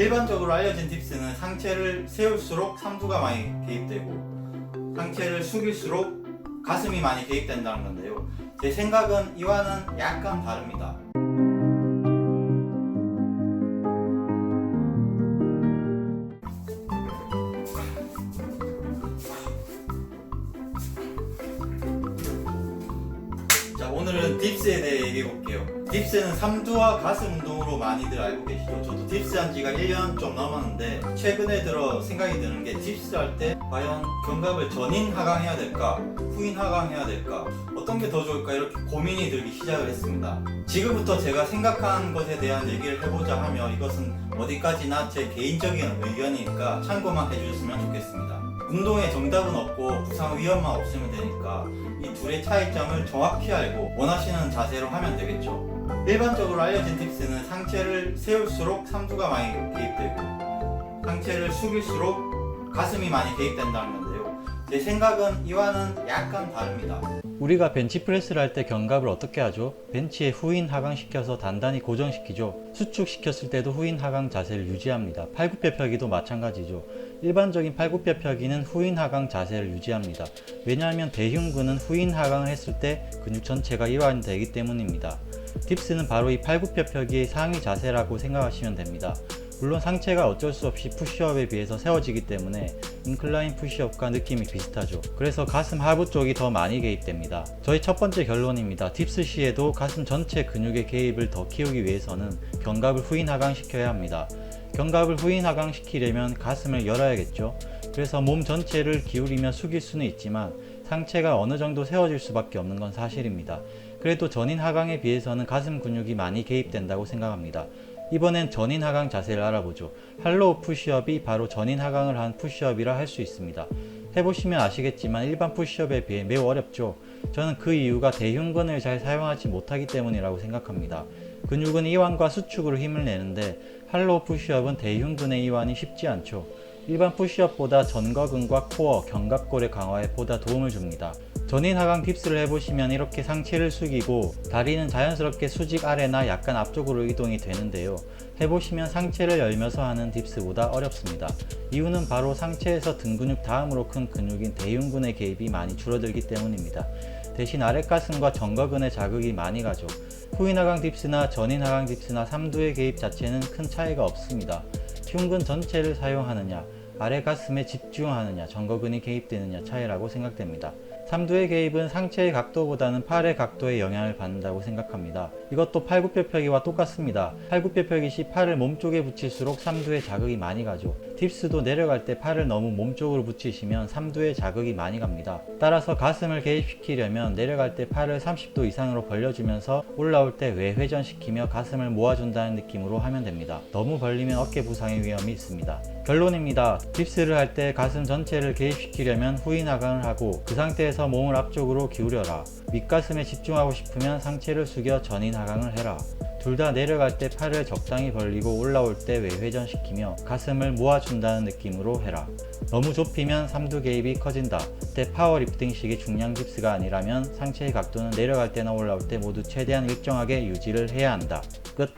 일반적으로 알려진 딥스는 상체를 세울수록 삼두가 많이 개입되고 상체를 숙일수록 가슴이 많이 개입된다는 건데요. 제 생각은 이와는 약간 다릅니다. 자 오늘은 딥스에 대해 얘기해 볼게요 딥스는 삼두와 가슴 운동으로 많이들 알고 계시죠? 저도 딥스 한 지가 1년 좀 넘었는데 최근에 들어 생각이 드는 게 딥스 할 때 과연 견갑을 전인 하강해야 될까? 후인 하강해야 될까? 어떤 게 더 좋을까? 이렇게 고민이 들기 시작을 했습니다. 지금부터 제가 생각한 것에 대한 얘기를 해보자 하면 이것은 어디까지나 제 개인적인 의견이니까 참고만 해주셨으면 좋겠습니다 운동에 정답은 없고 부상 위험만 없으면 되니까 이 둘의 차이점을 정확히 알고 원하시는 자세로 하면 되겠죠. 일반적으로 알려진 팁스는 상체를 세울수록 삼두가 많이 개입되고 상체를 숙일수록 가슴이 많이 개입된다는 건데요. 제 생각은 이와는 약간 다릅니다. 우리가 벤치프레스를 할 때 견갑을 어떻게 하죠? 벤치에 후인 하강시켜서 단단히 고정시키죠. 수축시켰을 때도 후인 하강 자세를 유지합니다. 팔굽혀 펴기도 마찬가지죠. 일반적인 팔굽혀 펴기는 후인 하강 자세를 유지합니다. 왜냐하면 대흉근은 후인 하강을 했을 때 근육 전체가 일환이 되기 때문입니다. 딥스는 바로 이 팔굽혀 펴기의 상위 자세라고 생각하시면 됩니다. 물론 상체가 어쩔 수 없이 푸시업에 비해서 세워지기 때문에 인클라인 푸시업과 느낌이 비슷하죠. 그래서 가슴 하부 쪽이 더 많이 개입됩니다. 저희 첫 번째 결론입니다. 딥스 시에도 가슴 전체 근육의 개입을 더 키우기 위해서는 견갑을 후인 하강시켜야 합니다. 견갑을 후인 하강시키려면 가슴을 열어야겠죠. 그래서 몸 전체를 기울이며 숙일 수는 있지만 상체가 어느 정도 세워질 수밖에 없는 건 사실입니다. 그래도 전인 하강에 비해서는 가슴 근육이 많이 개입된다고 생각합니다. 이번엔 전인 하강 자세를 알아보죠. 할로우 푸시업이 바로 전인 하강을 한 푸시업이라 할 수 있습니다. 해보시면 아시겠지만 일반 푸시업에 비해 매우 어렵죠. 저는 그 이유가 대흉근을 잘 사용하지 못하기 때문이라고 생각합니다. 근육은 이완과 수축으로 힘을 내는데 할로우 푸시업은 대흉근의 이완이 쉽지 않죠. 일반 푸시업보다 전거근과 코어, 견갑골의 강화에 보다 도움을 줍니다. 전인 하강 딥스를 해보시면 이렇게 상체를 숙이고 다리는 자연스럽게 수직 아래나 약간 앞쪽으로 이동이 되는데요. 해보시면 상체를 열면서 하는 딥스보다 어렵습니다. 이유는 바로 상체에서 등 근육 다음으로 큰 근육인 대흉근의 개입이 많이 줄어들기 때문입니다. 대신 아랫가슴과 정거근의 자극이 많이 가죠. 후인 하강 딥스나 전인 하강 딥스나 삼두의 개입 자체는 큰 차이가 없습니다. 흉근 전체를 사용하느냐, 아래 가슴에 집중하느냐, 정거근이 개입되느냐 차이라고 생각됩니다. 삼두의 개입은 상체의 각도보다는 팔의 각도에 영향을 받는다고 생각합니다. 이것도 팔굽혀 펴기와 똑같습니다. 팔굽혀 펴기 시 팔을 몸쪽에 붙일수록 삼두에 자극이 많이 가죠. 딥스도 내려갈 때 팔을 너무 몸쪽으로 붙이시면 삼두에 자극이 많이 갑니다. 따라서 가슴을 개입시키려면 내려갈 때 팔을 30도 이상으로 벌려주면서 올라올 때 외회전시키며 가슴을 모아준다는 느낌으로 하면 됩니다. 너무 벌리면 어깨 부상의 위험이 있습니다. 결론입니다. 딥스를 할 때 가슴 전체를 개입시키려면 후인 하강을 하고 그 상태에서 몸을 앞쪽으로 기울여라. 윗가슴에 집중하고 싶으면 상체를 숙여 전인 하강을 해라. 둘 다 내려갈 때 팔을 적당히 벌리고 올라올 때 외회전 시키며 가슴을 모아준다는 느낌으로 해라. 너무 좁히면 삼두 개입이 커진다. 때 파워리프팅식의 중량 깁스가 아니라면 상체의 각도는 내려갈 때나 올라올 때 모두 최대한 일정하게 유지를 해야 한다. 끝.